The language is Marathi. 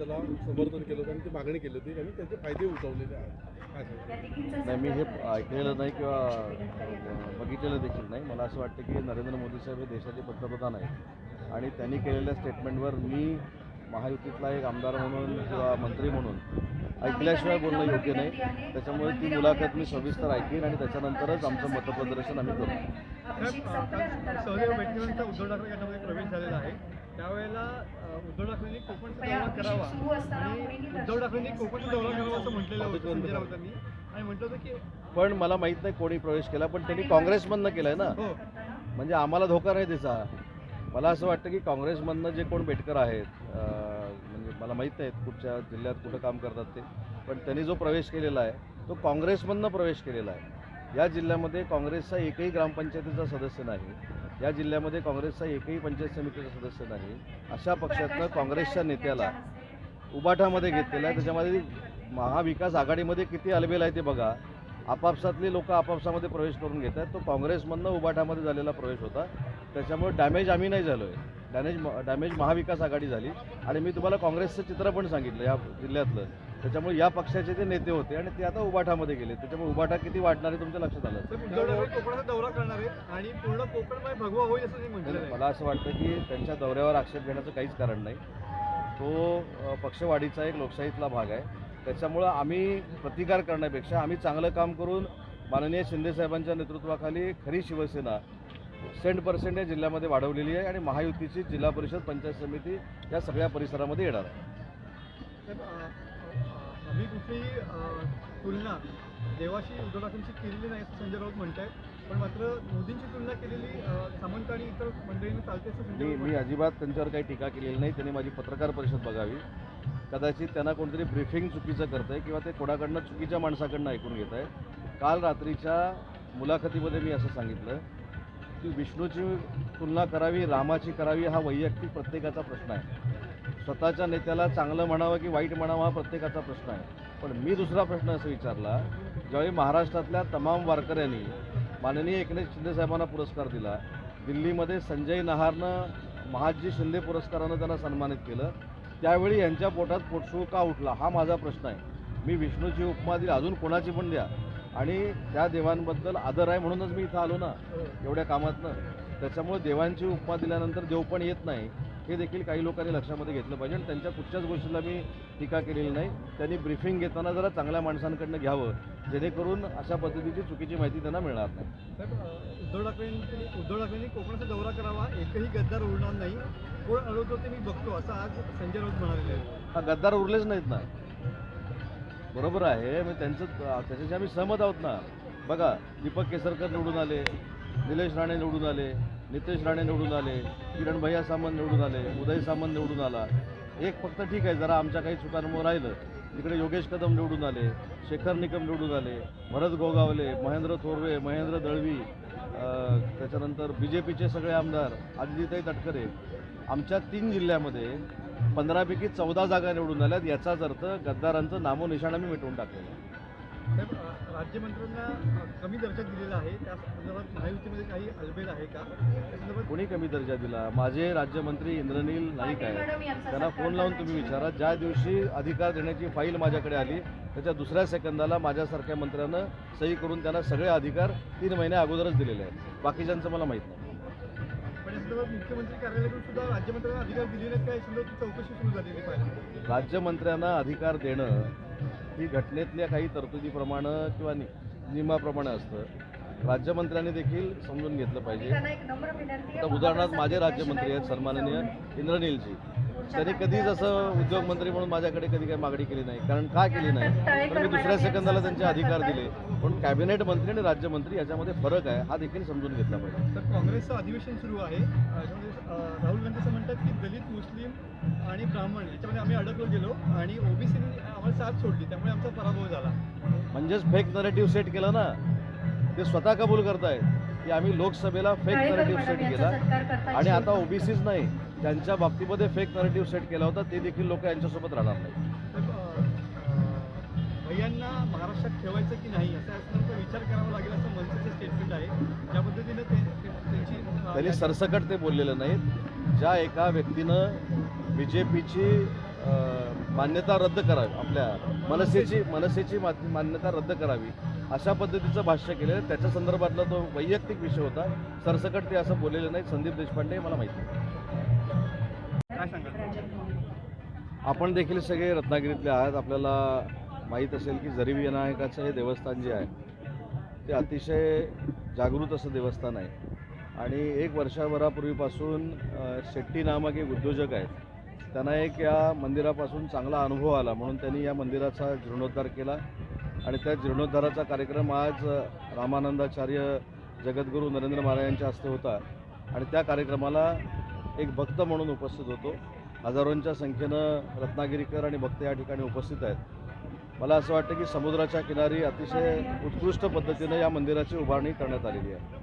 त्याला समर्थन केलं होतं आणि ती मागणी केली होती आणि त्याचे फायदे उठवलेले आहेत. नाही मी हे ऐकलेलं नाही किंवा बघितलेलं देखील नाही. मला असं वाटतं की नरेंद्र मोदी साहेब हे देशाचे पंतप्रधान आहेत. आणि त्यांनी केलेल्या स्टेटमेंटवर मी महायुतीतला एक आमदार म्हणून किंवा मंत्री म्हणून ऐकल्याशिवाय बोलणं योग्य नाही. त्याच्यामुळे ती मुलाखत मी सविस्तर ऐकीन आणि त्याच्यानंतरच आमचं मतप्रदर्शन आम्ही करू. उद्धव ठाकरे प्रवेश झालेला आहे. त्यावेळेला उद्धव ठाकरेंनी कोकणचा दौरा करावा. आणि उद्धव ठाकरेंनी कोकणचा दौरा करावा असं म्हटलेलं होतं. संजय राऊतांनी. आणि म्हटलं होतं की पण मला माहीत नाही कोणी प्रवेश केला पण त्यांनी काँग्रेसमधनं केलं ना. हो. म्हणजे आम्हाला धोका नाही त्याचा मला असं वाटतं की काँग्रेसमधनं जे कोण बेटकर आहेत अं, म्हणजे मला माहीत नाहीत कुठच्या जिल्ह्यात कुठं काम करतात ते पण त्यांनी जो प्रवेश केलेला आहे तो काँग्रेसमधनं प्रवेश केलेला आहे. या जिल्ह्यामध्ये काँग्रेसचा एकही ग्रामपंचायतीचा सदस्य नाही. या जिल्ह्यामध्ये काँग्रेसचा एकही पंचायत समितीचा सदस्य नाही. अशा पक्षातनं काँग्रेसच्या नेत्याला उबाठामध्ये घेतलेला आहे. त्याच्यामध्ये महाविकास आघाडीमध्ये किती अलबेल आहे ते बघा. आपापसातली लोक आपापसामध्ये प्रवेश करून घेत आहेत तो काँग्रेसमधनं उबाठामध्ये झालेला प्रवेश होता. त्याच्यामुळे डॅमेज आम्ही नाही झालो आहे डॅमेज डॅमेज महाविकास आघाडी झाली. आणि मी तुम्हाला काँग्रेसचं चित्र पण सांगितलं या जिल्ह्यातलं. त्याच्यामुळे या पक्षाचे ते नेते होते आणि ते आता उबाठामध्ये गेले. त्याच्यामुळे उबाठा किती वाटणार आहे तुमच्या लक्षात आलं? कोकणाचा दौरा करणार आहेत आणि पूर्ण कोकणमय भगवा होईल असं आहे. मला असं वाटतं की त्यांच्या दौऱ्यावर आक्षेप घेण्याचं काहीच कारण नाही. तो पक्षवाढीचा एक लोकशाहीतला भाग आहे. त्याच्यामुळं आम्ही प्रतिकार करण्यापेक्षा आम्ही चांगलं काम करून माननीय शिंदेसाहेबांच्या नेतृत्वाखाली खरी शिवसेना सेंट पर्सेंट या जिल्ह्यामध्ये वाढवलेली आहे आणि महायुतीची जिल्हा परिषद पंचायत समिती या सगळ्या परिसरामध्ये येणार आहे. आम्ही तुलना देवाशी उद्धव ठाकरेंची केलेली नाही संजय राऊत म्हणत आहेत पण मात्र मोदींची तुलना केलेली सामंत आणि इतर मंडळींनी चालते असं मी अजिबात त्यांच्यावर काही टीका केलेली नाही. त्यांनी माझी पत्रकार परिषद बघावी. कदाचित त्यांना कोणतरी ब्रीफिंग चुकीचं करतं आहे किंवा ते कोणाकडनं चुकीच्या माणसाकडनं ऐकून घेत आहे काल रात्रीच्या मुलाखतीमध्ये मी असं सांगितलं की विष्णूची तुलना करावी रामाची करावी हा वैयक्तिक प्रत्येकाचा प्रश्न आहे. स्वतःच्या नेत्याला चांगलं म्हणावं की वाईट म्हणावं हा प्रत्येकाचा प्रश्न आहे. पण मी दुसरा प्रश्न असं विचारला ज्यावेळी महाराष्ट्रातल्या तमाम वारकऱ्यांनी माननीय एकनाथ शिंदेसाहेबांना पुरस्कार दिला दिल्लीमध्ये संजय नहारनं महाजी शिंदे पुरस्कारानं त्यांना सन्मानित केलं त्यावेळी यांच्या पोटात पोटसूळ का उठला हा माझा प्रश्न आहे. मी विष्णूची उपमा दिली अजून कोणाची पण द्या. आणि त्या देवांबद्दल आदर आहे म्हणूनच मी इथं आलो ना एवढ्या कामातनं. त्याच्यामुळे देवांची उपमा दिल्यानंतर देव पण येत नाही हे देखील काही लोकांनी लक्षामध्ये घेतलं पाहिजे. आणि त्यांच्या कुठच्याच गोष्टीला मी टीका केलेली नाही. त्यांनी ब्रीफिंग घेताना जरा चांगल्या माणसांकडनं घ्यावं जेणेकरून अशा पद्धतीची चुकीची माहिती त्यांना मिळणार नाही. उद्धव ठाकरेंनी उद्धव ठाकरेंनी कोकणाचा दौरा करावा एकही गद्दार उरणार नाही. कोण अडवतो ते मी बघतो असं आज संजय राऊत म्हणालेले आहेत. हा गद्दार उरलेच नाहीत ना. बरोबर आहे. मग त्यांचं त्याच्याशी आम्ही सहमत आहोत ना. बघा दीपक केसरकर निवडून आले निलेश राणे निवडून आले नितेश राणे निवडून आले किरण भैया सामंत निवडून आले उदय सामंत निवडून आला. एक फक्त ठीक आहे जरा आमच्या काही चुकांमुळे राहिलं. तिकडे योगेश कदम निवडून आले शेखर निकम निवडून आले भरत गोगावले महेंद्र थोरवे महेंद्र दळवी त्याच्यानंतर बी जे पीचे सगळे आमदार आदितीताई तटकरे. आमच्या तीन जिल्ह्यामध्ये पंधरापैकी चौदा जागा निवडून आल्यात. याचाच अर्थ गद्दारांचं नामोनिशाण आम्ही मिटवून टाकलेलं आहे. साहेब राज्यमंत्र्यांना कमी दर्जा दिलेला आहे. त्या संदर्भात महायुतीमध्ये काही अलबेल आहे का? त्या संदर्भात कोणी कमी दर्जा दिला? माझे राज्यमंत्री इंद्रनील नाईक आहेत. त्यांना फोन लावून तुम्ही विचारा. ज्या दिवशी अधिकार देण्याची फाईल माझ्याकडे आली त्याच्या दुसऱ्या सेकंदाला माझ्यासारख्या मंत्र्यानं सही करून त्यांना सगळे अधिकार तीन महिन्या अगोदरच दिलेले आहेत. बाकीच्यांचं मला माहीत नाही. मुख्यमंत्री कार्यालयाकडून सुद्धा राज्यमंत्र्यांना अधिकार दिले नाहीत का? या संदर्भात चौकशी सुरू झालेली पाहिजे राज्यमंत्र्यांना अधिकार देणं ही घटनेतल्या काही तरतुदीप्रमाणे किंवा नि नियमाप्रमाणे असतं. राज्यमंत्र्यांनी देखील समजून घेतलं पाहिजे. आता उदाहरणार्थ माझे राज्यमंत्री आहेत सन्माननीय इंद्रनीलजी. त्यांनी कधीच असं उद्योगमंत्री म्हणून माझ्याकडे कधी काही मागणी केली नाही. कारण का केली नाही? तर मी दुसऱ्या सेकंदाला त्यांचे अधिकार दिले. पण कॅबिनेट मंत्री आणि राज्यमंत्री याच्यामध्ये फरक आहे हा देखील समजून घेतला पाहिजे. तर काँग्रेसचं अधिवेशन सुरू आहे. राहुल गांधी असं म्हणतात की दलित मुस्लिम आणि ब्राह्मण याच्यामध्ये आम्ही अडकलो गेलो आणि ओबीसीने आम्हाला साथ सोडली. त्यामुळे आमचा पराभव झाला. म्हणजेच फेक नरेटिव्ह सेट केलं ना? ते स्वतः कबूल करतायत की आम्ही लोकसभेला फेक नरेटिव्ह सेट केला. आणि आता ओबीसीच नाही. ज्यांच्या बाबतीमध्ये फेक नरेटिव्ह सेट केला होता ते देखील लोक यांच्यासोबत राहणार नाही भैयांना महाराष्ट्रात ठेवायचं की नाही असं विचार करावा लागेल असं मनसेचं स्टेटमेंट आहे. ज्या पद्धतीनं त्यांची त्यांनी सरसकट ते बोललेलं नाहीत. ज्या एका व्यक्तीनं बी जे पीची मान्यता रद्द करावी आपल्या मनसेची मनसेची मान्यता रद्द करावी अशा पद्धतीचं भाष्य केलेलं त्याच्या संदर्भातला तो वैयक्तिक विषय होता. सरसकट ते असं बोललेलं नाही संदीप देशपांडे हे मला माहिती आहे. काय सांगाल? आपण देखील सगळे रत्नागिरीतले आहात. आपल्याला माहीत असेल की जरी विनायकाचं हे देवस्थान जे आहे ते अतिशय जागृत असं देवस्थान आहे. आणि एक वर्षभरापूर्वीपासून शेट्टी नामक एक उद्योजक आहेत. त्यांना एक या मंदिरापासून चांगला अनुभव आला. म्हणून त्यांनी या मंदिराचा जीर्णोद्धार केला. आणि त्या जीर्णोद्धाराचा कार्यक्रम आज रामानंदाचार्य जगद्गुरू नरेंद्र महाराजांच्या हस्ते होता. आणि त्या कार्यक्रमाला एक भक्त म्हणून उपस्थित होतो. हजारोंच्या संख्येनं रत्नागिरीकर आणि भक्त या ठिकाणी उपस्थित आहेत. मला असं वाटतं की समुद्राच्या किनारी अतिशय उत्कृष्ट पद्धतीनं या मंदिराची उभारणी करण्यात आलेली आहे.